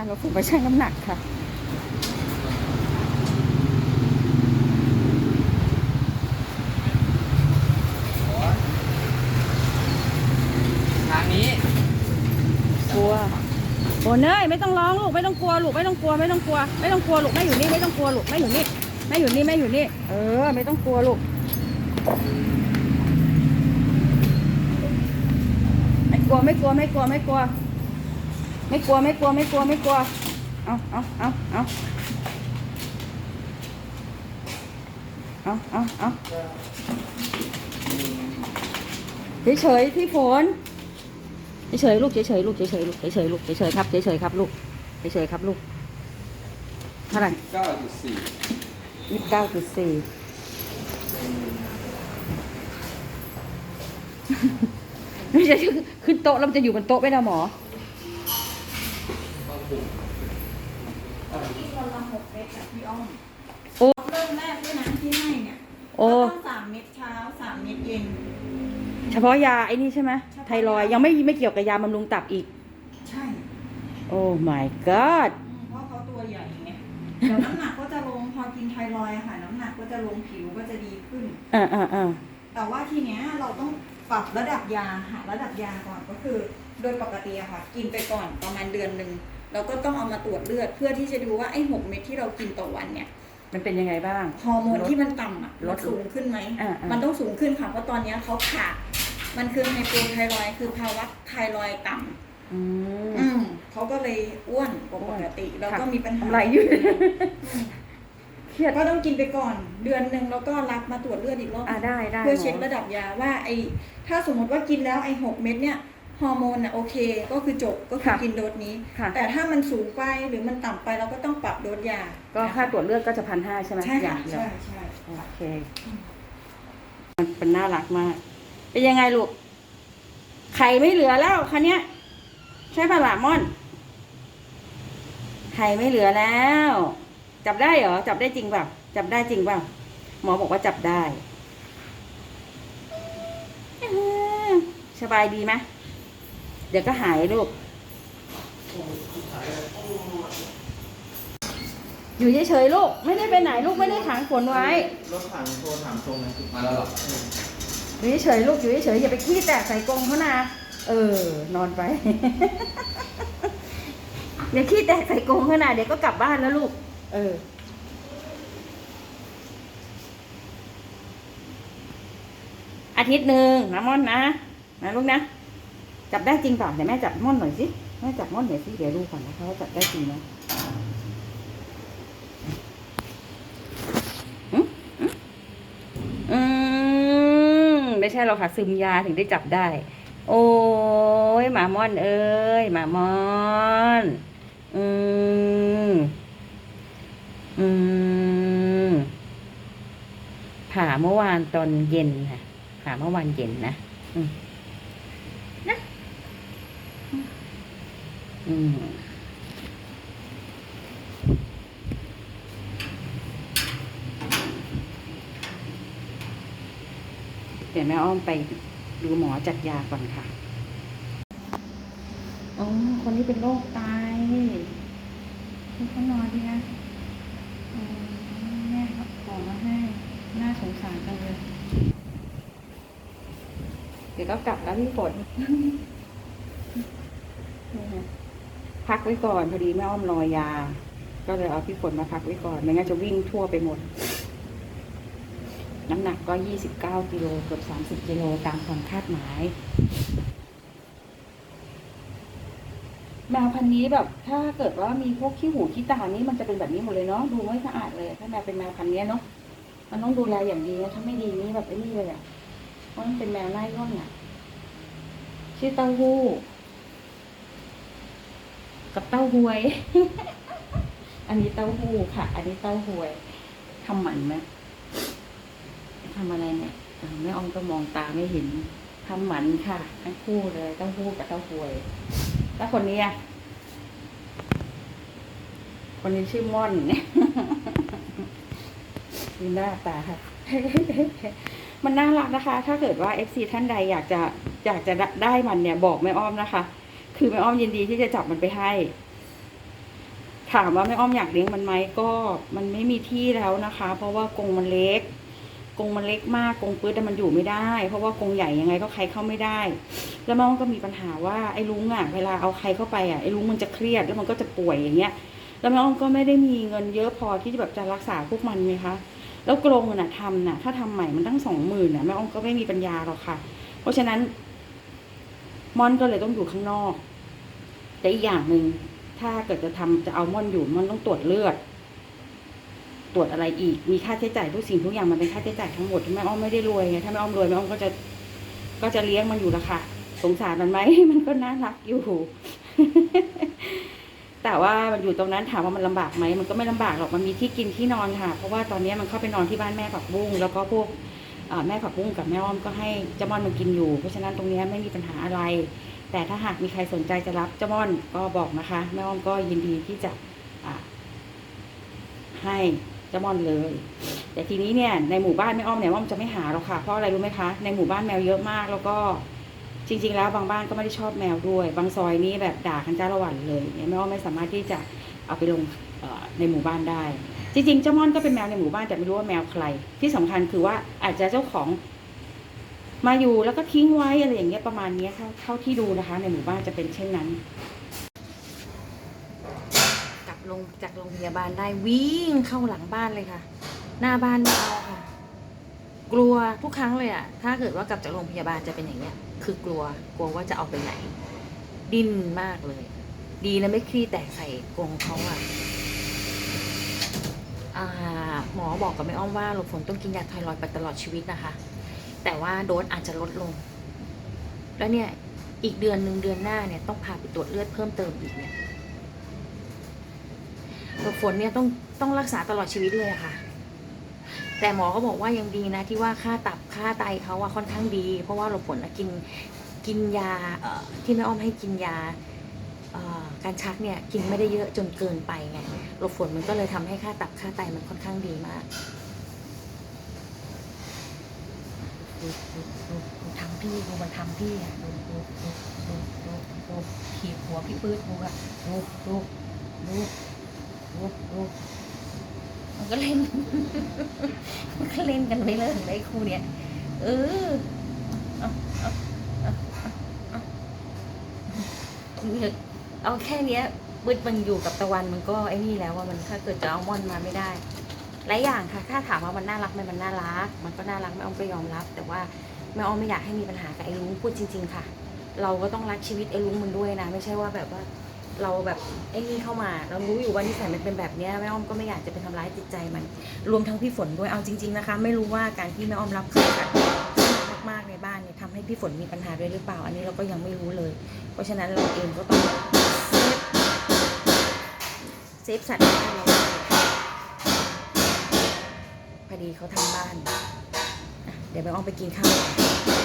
างกับผมไปชั่งน้ำหนักค่ะ ทางนี้กลัวโอ้เนยไม่ต้องร้องลูกไม่ต้องกลัวลูกไม่ต้องกลัวไม่ต้องกลัว ไม่ต้องกลัวลูกแม่อยู่นี่ไม่ต้องกลัวลูกแม่อยู่นี่แม่อยู่นี่แม่อยู่นี่เออ ไม่ต้องกลัวลูกไม่กลัวไม่กลัวไม่กลัวไม่กลัว ไม่กลัวไม่กลัวไม่กลัวไม่กลัว เอาเอาเอาเอาเอาเอาเอาเฉยๆที่ฝนเฉยๆลูกเฉยๆลูกเฉยๆลูกเฉยๆลูกเฉยๆครับเฉยๆครับลูกเฉยๆครับลูกเท่าไหร่เก้าจุดสี่ยี่สิบเก้าจุดสี่ไม่ใช่ขึ้นโต๊ะแล้วมันจะอยู่บนโต๊ะไม่ได้หมอ ที่คนละหกเม็ดอะพี่อ้อมโอ้ เริ่มแรกด้วยนะที่ให้เนี่ยโอ้ ก็ต้องสามเม็ดเช้าสามเม็ดเย็น เฉพาะยาไอ้นี่ใช่ไหมเฉพาะไทรอยด์ยังไม่ไม่เกี่ยวกับยาบำรุงตับอีก ใช่โอ้ my god อืมเพราะเขาตัวใหญ่ไงเดี๋ยวน้ำหนักก็จะลงพอกินไทรอยด์อะค่ะ น้ำหนักก็จะลงผิวก็จะดีขึ้น อ่าอ่าอ่าแต่ว่าทีเนี้ยเราต้องปรับระดับยาหาระดับยาก่อนก็คือ โดยปกติอะค่ะ กินไปก่อนประมาณเดือนหนึ่ง เราก็ต้องเอามาตรวจเลือดเพื่อที่จะดูว่าไอ้หกเม็ดที่เรากินต่อวันเนี่ยมันเป็นยังไงบ้าง ฮอร์โมนที่มันต่ำอะลลดดสูงขึ้นไหม อ่าอ่ามัมันต้องสูงขึ้นค่ะ เพราะตอนเนี้ยเขาขาด มันคือไฮโปไทรอยด์คือภาวะไทรอยด์ต่ำอืม อืมเขาก็เลยอ้วนกว่าปกติ แล้วก็มีปัญหาทำไรอยู่ อืมเครียดก็ต้องกินไปก่อน เดือนหนึ่งแล้วก็รับมาตรวจเลือดอีกรอบ อ่าได้ได้เพื่อเช็คหมระดับยาว่าไอถ้าสมมติว่ากินแล้วไอหกเม็ดเนี่ย ฮอร์โมนอะโอเค ก็คือจบก็คือกินโดสนี้ ค่ะ แต่ถ้ามันสูงไปหรือมันต่ำไปเราก็ต้องปรับโดสยาก็ค่าตรวจเลือดก็จะพันห้าใช่ไหมใช่อค่ะย่างเดียวใช่ใช่โอเคมันเป็นน่ารักมาก เป็นยังไงลูก ไข่ไม่เหลือแล้วคันนี้ย ใช่ปะล่ะม่อน ไข่ไม่เหลือแล้ว จับได้เหรอ จับได้จริงเปล่าจับได้จริงเปล่าหมอบอกว่าจับได้อื้อหือสบายดีไหม เดี๋ยวก็หายลูก อยู่เฉยๆลูก ไม่ได้ไปไหนลูกไม่ได้ขังฝนไว้ รถถังโทรถามตรงนะมาแล้วหรออยู่เฉยๆลูกอยู่เฉยๆอย่าไปขี้แตกใส่กรงเขานะเออ นอนไปเดี๋ยวขี้แตกใส่กรงเขานะเดี๋ยวก็กลับบ้านแล้วลูก เอออาทิตย์หนึ่งนะม่อนนะนะลูกนะ จับได้จริงเปล่าเดี๋ยวแม่จับม่อนหน่อยสิแม่จับม่อนหน่อยสิเดี๋ยวดูก่อนนะคะว่าจับได้จริงไหมอืมอืมอืมไม่ใช่เราค่ะซึมยาถึงได้จับได้ โอ้ยหมาม่อนเอ้ยหมาม่อนอืมอืมผ่าเมื่อวานตอนเย็นค่ะผ่าเมื่อวานเย็นนะอืมนะ อืมเดี๋ยวแม่อ้อมไปดูหมอจัดยาก่อนค่ะ อ๋อ คนนี้เป็นโรคไตคุณเขานอนดีนะอืมแม่เขาขอมาให้ น่าสงสารจังเลย เดี๋ยวก็กลับแล้วพี่ฝน พักไว้ก่อนพอดีแม่อ้อมรอยา ก็เลยเอาพี่ฝนมาพักไว้ก่อนไม่งั้นจะวิ่งทั่วไปหมด น้ำหนักก็ยี่สิบเก้ากิโลเกือบสามสิบกิโลตามความคาดหมายแมวพันนี้แบบถ้าเกิดว่ามีพวกขี้หูขี้ตานี่มันจะเป็นแบบนี้หมดเลยเนาะดูไม่สะอาดเลย ถ้าแมวเป็นแมวพันนี้เนาะมันต้องดูแลอย่างดีนะถ้าไม่ดีนี่แบบไอ้นี่เลยอะ่ะเพราะมันเป็นแมวไล่ร่อนอะชื่อเต้าหู้ กับเต้าหวย อันนี้เต้าหู้ค่ะ อันนี้เต้าหวยทำหมันไหมทำอะไรเนี่ยแม่ออมก็มองตาไม่เห็นทำหมันค่ะทั้งคู่เลยเต้าหู้กับเต้าหวย แล้วคนนี้อะคนนี้ชื่อม่อนเนี่ยดูหน้าตาค่ะ มันน่ารักนะคะ ถ้าเกิดว่า FC ท่านใดอยากจะอยากจะได้มันเนี่ยบอกแม่อ้อมนะคะ คือแม่อ้อมยินดีที่จะจับมันไปให้ ถามว่าแม่อ้อมอยากเลี้ยงมันไหมก็มันไม่มีที่แล้วนะคะ เพราะว่ากรงมันเล็กกรงมันเล็กมากกรงปื๊ดแต่มันอยู่ไม่ได้ เพราะว่ากรงใหญ่ยังไงก็ใครเข้าไม่ได้ แล้วแม่อ้อมก็มีปัญหาว่าไอ้ลุงอะเวลาเอาใครเข้าไปอะไอ้ลุงมันจะเครียดแล้วมันก็จะป่วยอย่างเงี้ย แล้วแม่อ้อมก็ไม่ได้มีเงินเยอะพอที่จะแบบจะรักษาพวกมันไงคะแล้วกรงน่ะทำน่ะ ถ้าทำใหม่มันตั้งสองหมื่นน่ะแม่อ้อมก็ไม่มีปัญญาหรอกค่ะ เพราะฉะนั้นม่อนก็เลยต้องอยู่ข้างนอก แต่อีกอย่างหนึ่งถ้าเกิดจะทำจะเอาม่อนอยู่ม่อนต้องตรวจเลือด ตรวจอะไรอีก มีค่าใช้จ่ายทุกสิ่งทุกอย่างมันเป็นค่าใช้จ่ายทั้งหมดแม่อ้อมไม่ได้รวยไงถ้าแม่อ้อมรวยแม่อ้อมก็จะก็จะเลี้ยงมันอยู่ละค่ะ สงสารมันไหมมันก็น่ารักอยู่ แต่ว่ามันอยู่ตรงนั้นถามว่ามันลำบากไหมมันก็ไม่ลำบากหรอกมันมีที่กินที่นอนค่ะ เพราะว่าตอนนี้มันเข้าไปนอนที่บ้านแม่ผักบุ้งแล้วก็พวกแม่ผักบุ้งกับแม่อ้อมก็ให้เจ้าม่อนมันกินอยู่ เพราะฉะนั้นตรงนี้ไม่มีปัญหาอะไร แต่ถ้าหากมีใครสนใจจะรับเจ้าม่อนก็บอกนะคะแม่อ้อมก็ยินดีที่จะะให้เจ้าม่อนเลย แต่ทีนี้เนี่ยในหมู่บ้านแม่อ้อมเนี่ยแม่อ้อมจะไม่หาหรอกค่ะเพราะอะไรรู้ไหมคะในหมู่บ้านแมวเยอะมากแล้วก็จริง ๆ แล้วบางบ้านก็ไม่ได้ชอบแมวด้วย บางซอยนี้แบบด่ากันจ้าละวันเลยเนี่ยแม่อ้อมไม่สามารถที่จะเอาไปลงในหมู่บ้านได้ จริงๆเจ้าม่อนก็เป็นแมวในหมู่บ้านแต่ไม่รู้ว่าแมวใคร ที่สำคัญคือว่าอาจจะเจ้าของ มาอยู่แล้วก็ทิ้งไว้อะไรอย่างเงี้ยประมาณนี้เท่าเท่าที่ดูนะคะ ในหมู่บ้านจะเป็นเช่นนั้น กลับลงจากโรงพยาบาลได้วิ่งเข้าหลังบ้านเลยค่ะ หน้าบ้านไม่เอาค่ะ กลัวทุกครั้งเลยอะถ้าเกิดว่ากลับจากโรงพยาบาลจะเป็นอย่างเงี้ย คือกลัวกลัวว่าจะเอาไปไหน ดิ้นมากเลย ดีนะไม่คลี่แตกใส่กรงเขาอะอ่าหมอบอกกับแม่อ้อมว่าหลบฝนต้องกินยาไทรอยด์ไปตลอดชีวิตนะคะ แต่ว่าโดสอาจจะลดลง แล้วเนี่ยอีกเดือนหนึ่งเดือนหน้าเนี่ยต้องพาไปตรวจเลือดเพิ่มเติมอีกเนี่ยฝนเนี่ยต้องต้องรักษาตลอดชีวิตเลยค่ะ แต่หมอก็บอกว่ายังดีนะ ที่ว่าค่าตับค่าไตเขาอะค่อนข้างดี เพราะว่าหลบฝนกินกินยาที่แม่อ้อมให้กินยาการชักเนี่ยกินไม่ได้เยอะจนเกินไปไงหลบฝนมันก็เลยทำให้ค่าตับค่าไตมันค่อนข้างดีมาก ดูดูดูดูทำพี่ดูมันทำพี่อะดูดูดูดูดูดูขีดหัวพี่ปื้ดดูอะดูดูดูดูดูมันก็เล่น มันก็เล่นกันไม่เลิกเลยคู่เนี้ยเออเอาเออเออเอาแค่เนี้ยบึดมันอยู่กับตะวันมันก็ไอ้นี่แล้วว่ามันถ้าเกิดจะเอาม่อนมาไม่ได้ หลายอย่างค่ะถ้าถามว่ามันน่ารักไหมมันน่ารัก มันก็น่ารักแม่อ้อมก็ยอมรับ แต่ว่าแม่อ้อมไม่อยากให้มีปัญหากับไอ้ลุงพูดจริง ๆ ค่ะ เราก็ต้องรักชีวิตไอ้ลุงมันด้วยนะ ไม่ใช่ว่าแบบว่าเราแบบไอ้นี่เข้ามา เรารู้อยู่ว่านิสัยมันเป็นแบบนี้แม่อ้อมก็ไม่อยากจะไปทำร้ายจิตใจมัน รวมทั้งพี่ฝนด้วยเอาจริง ๆนะคะ ไม่รู้ว่าการที่แม่อ้อมรับเครื่องสัตว์มากๆในบ้านเนี่ยทำให้พี่ฝนมีปัญหาด้วยหรือเปล่า อันนี้เราก็ยังไม่รู้เลย เพราะฉะนั้นเราเองก็ต้องเซฟเซฟสัตว์ในบ้านเราด้วย พอดีเขาทำบ้าน เดี๋ยวไปอ้อมไปกินข้าว